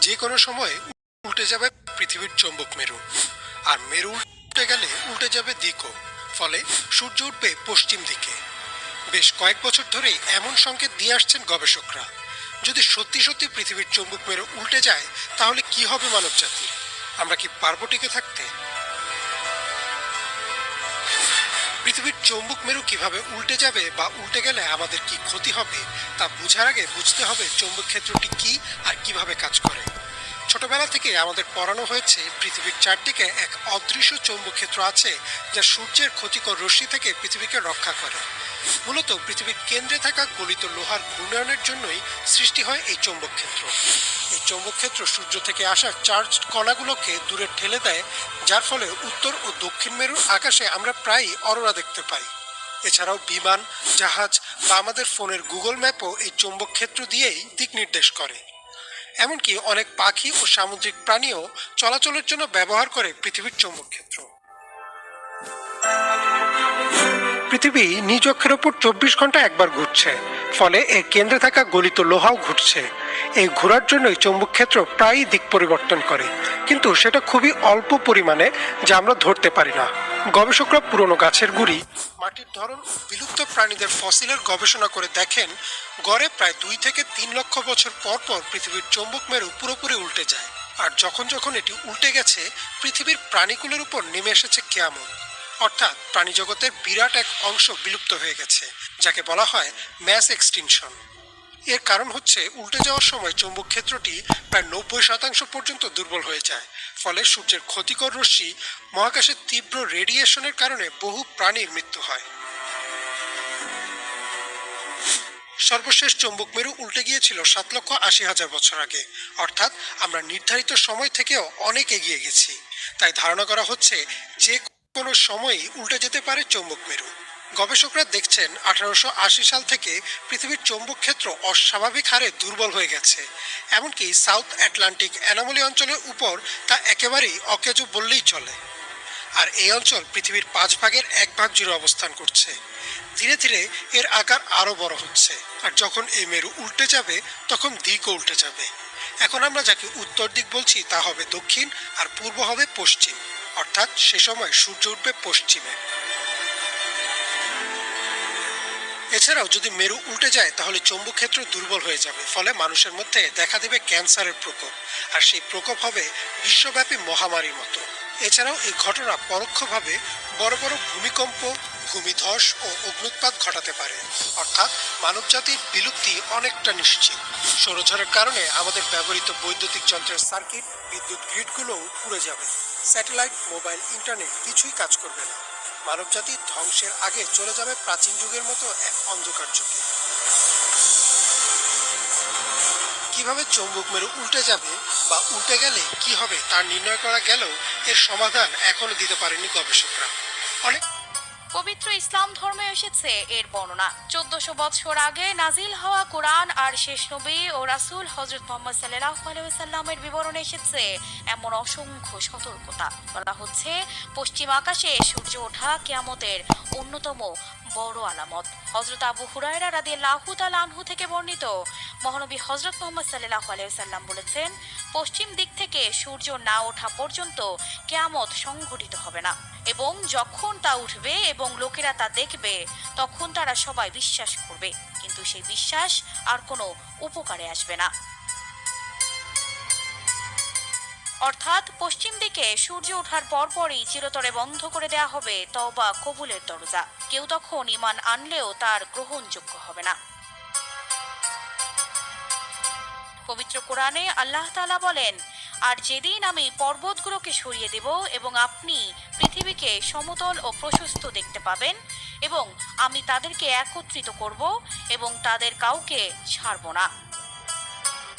যে কোনো সময় উল্টে যাবে পৃথিবীর চৌম্বক মেরু। আর মেরু উল্টে গেলে উল্টে যাবে দিকও। ফলে সূর্য উঠবে পশ্চিম দিকে। বেশ কয়েক বছর ধরেই এমন সংকেত দিয়ে আসছেন গবেষকরা। যদি সত্যি সত্যি পৃথিবীর চৌম্বক মেরু উল্টে যায়, তাহলে কি হবে মানব জাতির আমরা কি পারব টিকে থাকতে? পৃথিবীর চৌম্বক মেরু কীভাবে উল্টে যাবে বা উল্টে গেলে আমাদের কি ক্ষতি হবে, তা বোঝার আগে বুঝতে হবে চৌম্বক ক্ষেত্রটি কি আর কীভাবে কাজ করে। ছোটবেলা থেকে আমাদের পড়ানো হয়েছে, পৃথিবীর চারদিকে এক অদৃশ্য চৌম্বক ক্ষেত্র আছে যা সূর্যের ক্ষতিকর রশ্মি থেকে পৃথিবীকে রক্ষা করে। মূলত পৃথিবীর কেন্দ্রে থাকা গলিত লোহার ঘূর্ণয়নের জন্যই সৃষ্টি হয় এই চৌম্বক ক্ষেত্র এই চৌম্বক ক্ষেত্র সূর্য থেকে আসা চার্জ কণাগুলোকে দূরে ঠেলে দেয়, যার ফলে উত্তর ও দক্ষিণ মেরুর আকাশে আমরা প্রায়ই অরোরা দেখতে পাই। এছাড়াও বিমান, জাহাজ বা আমাদের ফোনের গুগল ম্যাপও এই চৌম্বক ক্ষেত্র দিয়েই দিক নির্দেশ করে। এমনকি অনেক পাখি ও সামুদ্রিক প্রাণীও চলাচলের জন্য ব্যবহার করে পৃথিবীর চৌম্বক ক্ষেত্র। পৃথিবী নিজ অক্ষের ওপর চব্বিশ ঘণ্টা একবার ঘুরছে, ফলে এর কেন্দ্রে থাকা গলিত লোহাও ঘুরছে। এই ঘোরার জন্যই চৌম্বক ক্ষেত্র প্রায়ই দিক পরিবর্তন করে, কিন্তু সেটা খুবই অল্প পরিমাণে, যা আমরা ধরতে পারি না। গবেষকরা পুরনো গাছের গুড়ি, মাটির ধরন, বিলুপ্ত প্রাণীদের ফসিলের গবেষণা করে দেখেন, গড়ে প্রায় দুই থেকে তিন লক্ষ বছর পর পর পৃথিবীর চৌম্বক মেরু পুরোপুরি উল্টে যায়। আর যখন যখন এটি উল্টে গেছে, পৃথিবীর প্রাণীকুলের উপর নেমে এসেছে কেয়ামত। অর্থাৎ প্রাণীজগতের বিরাট এক অংশ বিলুপ্ত হয়ে গেছে, যাকে বলা হয় ম্যাস এক্সটিনশন এর কারণ হচ্ছে উল্টে যাওয়ার সময় চৌম্বক ক্ষেত্রটি প্রায় নব্বই শতাংশ পর্যন্ত দুর্বল হয়ে যায়। ফলে সূর্যের ক্ষতিকর রশ্মি মহাকাশের তীব্র রেডিয়েশনের কারণে বহু প্রাণীর মৃত্যু হয়। সর্বশেষ চৌম্বক মেরু উল্টে গিয়েছিল সাত লক্ষ আশি হাজার বছর আগে। অর্থাৎ আমরা নির্ধারিত সময় থেকেও অনেক এগিয়ে গেছি। তাই ধারণা করা হচ্ছে যে কোনো সময়ই উল্টে যেতে পারে চৌম্বক মেরু। গবেষকরা দেখছেন আঠারোশো আশি সাল থেকে পৃথিবীর চৌম্বক ক্ষেত্র অস্বাভাবিক হারে দুর্বল হয়ে গেছে। এমনকি সাউথ অ্যাটলান্টিক অ্যানামলি অঞ্চলের উপর তা একেবারেই অকেজো বললেই চলে। আর এই অঞ্চল পৃথিবীর পাঁচ ভাগের এক ভাগ জুড়ে অবস্থান করছে। ধীরে ধীরে এর আকার আরও বড় হচ্ছে। আর যখন এই মেরু উল্টে যাবে, তখন দিকও উল্টে যাবে। এখন আমরা যাকে উত্তর দিক বলছি তা হবে দক্ষিণ, আর পূর্ব হবে পশ্চিম। অর্থাৎ সে সময় সূর্য উঠবে পশ্চিমে। এছাড়াও যদি মেরু উল্টে যায়, তাহলে চৌম্বক ক্ষেত্র দুর্বল হয়ে যাবে, ফলে মানুষের মধ্যে দেখা দেবে ক্যান্সারের প্রকোপ। আর সেই প্রকোপ হবে বিশ্বব্যাপী মহামারীর মতো। এছাড়াও এই ঘটনা পরোক্ষভাবে বড় বড় ভূমিকম্প, ভূমিধস ও অগ্নুৎপাত ঘটাতে পারে। অর্থাৎ মানবজাতির বিলুপ্তি অনেকটা নিশ্চিত। সৌরঝড়ের কারণে আমাদের ব্যবহৃত বৈদ্যুতিক যন্ত্রের সার্কিট, বিদ্যুৎ গ্রিডগুলোও পুড়ে যাবে। স্যাটেলাইট, মোবাইল, ইন্টারনেট কিছুই কাজ করবে না। মানবজাতি ধ্বংসের আগে চলে যাবে প্রাচীন যুগের মতো এক অন্ধকার যুগে। কীভাবে চৌম্বক মেরু উল্টে যাবে বা উল্টে গেলে কি হবে তার নির্ণয় করা গেলেও এর সমাধান এখনও দিতে পারেনি গবেষকরা। অনেক পবিত্র ইসলাম ধর্মে এসেছে এর বর্ণনা। চোদ্দশো বছর আগে নাজিল হওয়া কোরআন আর শেষ নবী ও রাসূল হজরত মোহাম্মদ সাল্লাহ আলাইসাল্লামের বিবরণে এসেছে এমন অসংখ্য সতর্কতা। বলা হচ্ছে, পশ্চিম আকাশে সূর্য ওঠা কেয়ামতের অন্যতম বড় আলামত। হজরত আবু হুরায়রা রাদি লাহু আনহু থেকে বর্ণিত মহানবী হজরত মোহাম্মদ সাল্লাহ আলাইসাল্লাম বলেছেন, পশ্চিম দিক থেকে সূর্য না ওঠা পর্যন্ত কেয়ামত সংঘটিত হবে না। এবং যখন তা উঠবে এবং লোকেরা তা দেখবে, তখন তারা সবাই বিশ্বাস করবে। কিন্তু সেই বিশ্বাস আর কোনো উপকারে আসবে না। অর্থাৎ পশ্চিম দিকে সূর্য ওঠার পরপরই চিরতরে বন্ধ করে দেয়া হবে তওবা কবুলের দরজা। কেউ তখন ইমান আনলেও তার গ্রহণযোগ্য হবে না। পবিত্র কোরআনে আল্লাহ তালা বলেন, আর যেদিন আমি পর্বতগুলোকে সরিয়ে দেব এবং আপনি পৃথিবীকে সমতল ও প্রশস্ত দেখতে পাবেন এবং আমি তাদেরকে একত্রিত করব এবং তাদের কাউকে ছাড়ব না।